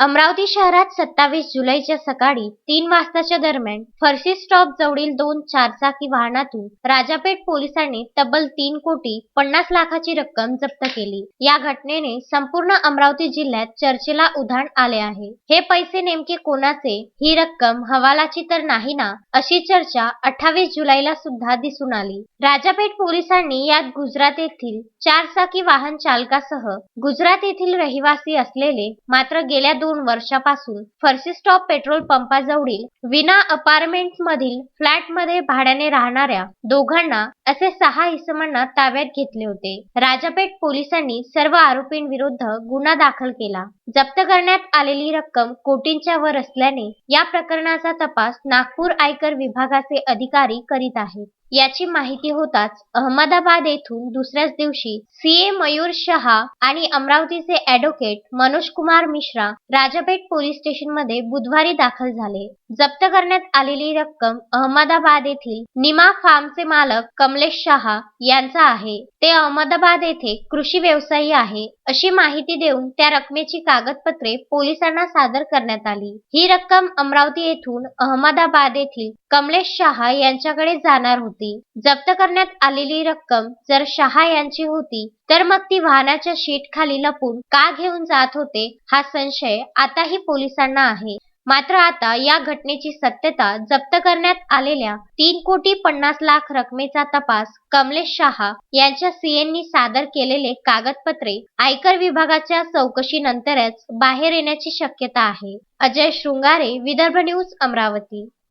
अमरावती शहरात सत्तावीस जुलैच्या सकाळी तीन वाजताच्या दरम्यान फरशी स्टॉप जवळील दोन चारचाकी वाहनातून राजापेठ पोलिसांनी तब्बल तीन कोटी पन्नास लाखाची रक्कम जप्त केली. या घटनेने संपूर्ण अमरावती जिल्ह्यात चर्चेला उधाण आले आहे. हे पैसे नेमके कोणाचे? ही रक्कम हवालाची तर नाही ना? अशी चर्चा अठ्ठावीस जुलैला सुद्धा दिसून आली. राजापेठ पोलिसांनी यात गुजरात येथील चारचाकी वाहन चालकासह गुजरात येथील रहिवासी असलेले मात्र गेल्या दोन वर्षापासून फर्सी स्टॉप पेट्रोल पंपाजवळील विना अपार्टमेंट मधील फ्लॅटमध्ये भाड्याने राहणाऱ्या दोघांना असे सहा इसमांना ताब्यात घेतले होते. राजापेठ पोलिसांनी सर्व आरोपींविरुद्ध गुन्हा दाखल केला. जप्त करण्यात आलेली रक्कम कोटींच्या वर असल्याने या प्रकरणाचा तपास नागपूर आयकर विभागाचे अधिकारी करीत आहेत. याची माहिती होताच अहमदाबाद येथून दुसऱ्याच दिवशी सीए मयूर शहा आणि अमरावतीचे ॲडव्होकेट मनोज कुमार मिश्रा राजापेठ पोलीस स्टेशनमध्ये बुधवारी दाखल झाले. जप्त करण्यात आलेली रक्कम अहमदाबाद येथील निमा फार्मचे मालक कमलेश शहा यांचा आहे. ते अहमदाबाद येथे कृषी व्यवसायी आहे. अशी माहिती देऊन त्या रकमेची कागदपत्रे पोलिसांना सादर करण्यात आली. ही रक्कम अमरावती येथून अहमदाबाद येथील कमलेश शहा यांच्याकडे जाणार होती. जप्त करण्यात आलेली रक्कम जर शहा यांची होती तर मग ती वाहनाच्या शीट खाली लपून का घेऊन जात होते हा संशय आताही पोलिसांना आहे. मात्र आता या घटनेची सत्यता जप्त करण्यात आलेल्या तीन कोटी पन्नास लाख रकमेचा तपास कमलेश शहा यांच्या सीएंनी सादर केलेले कागदपत्रे आयकर विभागाच्या चौकशीनंतरच बाहेर येण्याची शक्यता आहे. अजय शृंगारे विदर्भ न्यूज अमरावती.